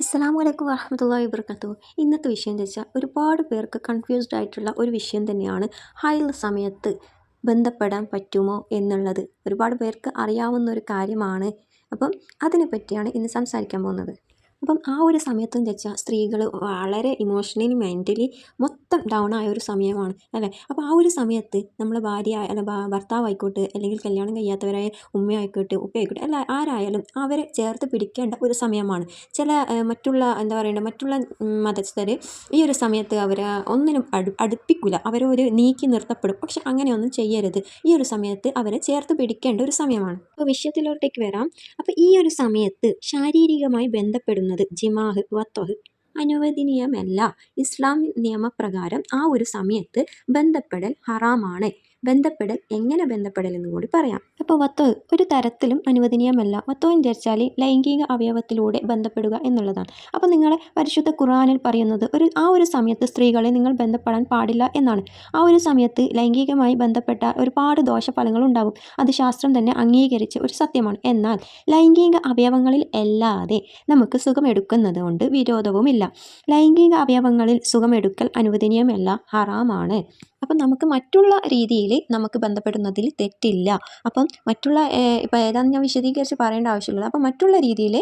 അസ്സാം വലൈക്കും വാഹമത്തല്ലാ വബർക്കത്തു ഇന്നത്തെ വിഷയം എന്ന് വെച്ചാൽ ഒരുപാട് പേർക്ക് കൺഫ്യൂസ്ഡ് ആയിട്ടുള്ള ഒരു വിഷയം തന്നെയാണ് ഹൈൽ സമയത്ത് ബന്ധപ്പെടാൻ പറ്റുമോ എന്നുള്ളത്. ഒരുപാട് പേർക്ക് അറിയാവുന്ന ഒരു കാര്യമാണ്. അപ്പം അതിനെപ്പറ്റിയാണ് ഇന്ന് സംസാരിക്കാൻ പോകുന്നത്. അപ്പം ആ ഒരു സമയത്തെന്ന് വെച്ചാൽ സ്ത്രീകൾ വളരെ ഇമോഷണലി മെന്റലി മൊത്തം ഡൗൺ ആയ ഒരു സമയമാണ് അല്ലേ? അപ്പോൾ ആ ഒരു സമയത്ത് നമ്മൾ ഭാര്യ അല്ല ഭർത്താവായിക്കോട്ടെ അല്ലെങ്കിൽ കല്യാണം കഴിയാത്തവരായ ഉമ്മയായിക്കോട്ടെ ഉപ്പയായിക്കോട്ടെ അല്ല ആരായാലും അവരെ ചേർത്ത് പിടിക്കേണ്ട ഒരു സമയമാണ്. ചില മറ്റുള്ള എന്താ പറയേണ്ട മറ്റുള്ള മതസ്ഥർ ഈ ഒരു സമയത്ത് അവരെ ഒന്നിനും അടു അടുപ്പിക്കില്ല അവരൊരു നീക്കി നിർത്തപ്പെടും. പക്ഷെ അങ്ങനെയൊന്നും ചെയ്യരുത്. ഈ ഒരു സമയത്ത് അവരെ ചേർത്ത് പിടിക്കേണ്ട ഒരു സമയമാണ്. അപ്പോൾ വിഷയത്തിലോട്ടേക്ക് വരാം. അപ്പോൾ ഈ ഒരു സമയത്ത് ശാരീരികമായി ബന്ധപ്പെടുന്നത് ജിമാഹ് വത്വഹ് അനുവദനീയമല്ല. ഇസ്ലാം നിയമപ്രകാരം ആ ഒരു സമയത്ത് ബന്ധപ്പെടൽ ഹറാമാണ്. ബന്ധപ്പെടൽ എങ്ങനെ ബന്ധപ്പെടൽ എന്ന് കൂടി പറയാം. അപ്പോൾ വത്തോ ഒരു തരത്തിലും അനുവദനീയമല്ല. വത്തോ എന്ന് വിചാരിച്ചാൽ ലൈംഗിക അവയവത്തിലൂടെ ബന്ധപ്പെടുക എന്നുള്ളതാണ്. അപ്പോൾ നിങ്ങളെ പരിശുദ്ധ ഖുറാനിൽ പറയുന്നത് ഒരു ആ ഒരു സമയത്ത് സ്ത്രീകളെ നിങ്ങൾ ബന്ധപ്പെടാൻ പാടില്ല എന്നാണ്. ആ ഒരു സമയത്ത് ലൈംഗികമായി ബന്ധപ്പെട്ട ഒരുപാട് ദോഷഫലങ്ങൾ ഉണ്ടാകും അത് ശാസ്ത്രം തന്നെ അംഗീകരിച്ച ഒരു സത്യമാണ്. എന്നാൽ ലൈംഗിക അവയവങ്ങളിൽ അല്ലാതെ നമുക്ക് സുഖമെടുക്കുന്നത് കൊണ്ട് വിരോധവുമില്ല. ലൈംഗിക അവയവങ്ങളിൽ സുഖമെടുക്കൽ അനുവദനീയമല്ല. ഹറാമാണ്. അപ്പം നമുക്ക് മറ്റുള്ള രീതിയിൽ നമുക്ക് ബന്ധപ്പെടുന്നതിൽ തെറ്റില്ല. അപ്പം മറ്റുള്ള ഇപ്പം ഏതാണെന്ന് ഞാൻ വിശദീകരിച്ച് പറയേണ്ട ആവശ്യമില്ല. അപ്പം മറ്റുള്ള രീതിയിൽ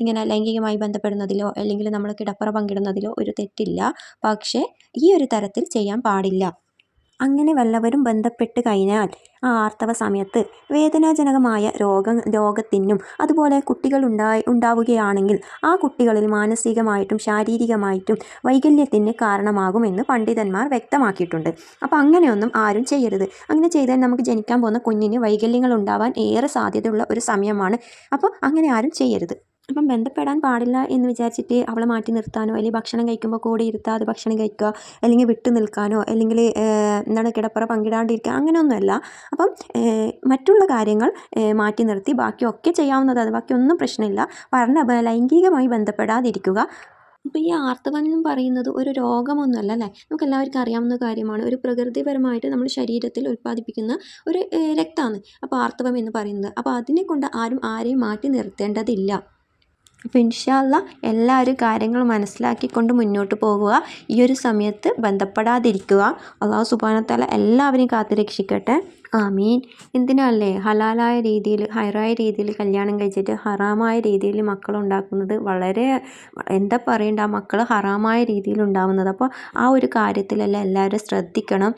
ഇങ്ങനെ ലൈംഗികമായി ബന്ധപ്പെടുന്നതിലോ അല്ലെങ്കിൽ നമ്മൾ കിടപ്പറ പങ്കിടുന്നതിലോ ഒരു തെറ്റില്ല. പക്ഷേ ഈ ഒരു തരത്തിൽ ചെയ്യാൻ പാടില്ല. അങ്ങനെ വല്ലവരും ബന്ധപ്പെട്ട് കഴിഞ്ഞാൽ ആ ആർത്തവ സമയത്ത് വേദനാജനകമായ രോഗ രോഗത്തിനും അതുപോലെ കുട്ടികൾ ഉണ്ടായി ഉണ്ടാവുകയാണെങ്കിൽ ആ കുട്ടികളിൽ മാനസികമായിട്ടും ശാരീരികമായിട്ടും വൈകല്യത്തിന് കാരണമാകുമെന്ന് പണ്ഡിതന്മാർ വ്യക്തമാക്കിയിട്ടുണ്ട്. അപ്പോൾ അങ്ങനെയൊന്നും ആരും ചെയ്യരുത്. അങ്ങനെ ചെയ്താൽ നമുക്ക് ജനിക്കാൻ പോകുന്ന കുഞ്ഞിന് വൈകല്യങ്ങൾ ഉണ്ടാവാൻ ഏറെ സാധ്യതയുള്ള ഒരു സമയമാണ്. അപ്പോൾ അങ്ങനെ ആരും ചെയ്യരുത്. അപ്പം ബന്ധപ്പെടാൻ പാടില്ല എന്ന് വിചാരിച്ചിട്ട് അവളെ മാറ്റി നിർത്താനോ അല്ലെങ്കിൽ ഭക്ഷണം കഴിക്കുമ്പോൾ കൂടെ ഇരുത്താതെ ഭക്ഷണം കഴിക്കുക അല്ലെങ്കിൽ വിട്ടു നിൽക്കാനോ അല്ലെങ്കിൽ എന്താണ് കിടപ്പറ പങ്കിടാണ്ടിരിക്കുക അങ്ങനെയൊന്നുമല്ല. അപ്പം മറ്റുള്ള കാര്യങ്ങൾ മാറ്റി നിർത്തി ബാക്കിയൊക്കെ ചെയ്യാവുന്നതാണ് ബാക്കിയൊന്നും പ്രശ്നമില്ല. പറഞ്ഞ ലൈംഗികമായി ബന്ധപ്പെടാതിരിക്കുക. അപ്പോൾ ഈ ആർത്തവം എന്ന് പറയുന്നത് ഒരു രോഗമൊന്നുമല്ല അല്ലേ? നമുക്ക് എല്ലാവർക്കും അറിയാവുന്ന കാര്യമാണ്. ഒരു പ്രകൃതിപരമായിട്ട് നമ്മൾ ശരീരത്തിൽ ഉൽപ്പാദിപ്പിക്കുന്ന ഒരു രക്തമാണ്. അപ്പോൾ ആർത്തവം എന്ന് പറയുന്നത്. അപ്പോൾ അതിനെ കൊണ്ട് ആരും ആരെയും മാറ്റി നിർത്തേണ്ടതില്ല. അപ്പോൾ ഇൻഷാല്ല എല്ലാവരും കാര്യങ്ങൾ മനസ്സിലാക്കിക്കൊണ്ട് മുന്നോട്ട് പോകുക. ഈ ഒരു സമയത്ത് ബന്ധപ്പെടാതിരിക്കുക. അള്ളാഹു സുബാനത്താല എല്ലാവരെയും കാത്തു രക്ഷിക്കട്ടെ ആമീൻ. എന്തിനല്ലേ? ഹലാലായ രീതിയിൽ ഹൈറായ രീതിയിൽ കല്യാണം കഴിച്ചിട്ട് ഹറാമായ രീതിയിൽ മക്കളുണ്ടാക്കുന്നത് വളരെ എന്താ പറയണ്ട ആ മക്കൾ ഹറാമായ രീതിയിൽ ഉണ്ടാവുന്നത്. അപ്പോൾ ആ ഒരു കാര്യത്തിലെല്ലാം എല്ലാവരും ശ്രദ്ധിക്കണം.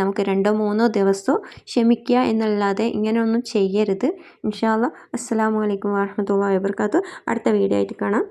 നമുക്ക് രണ്ടോ മൂന്നോ ദിവസമോ ക്ഷമിക്കുക എന്നല്ലാതെ ഇങ്ങനെയൊന്നും ചെയ്യരുത്. ഇൻഷാല്ല അസ്സാം വലൈക്കും വാഹമത്തല്ലാ വാബർക്കാത്തു അടുത്ത വീഡിയോ ആയിട്ട് കാണാം.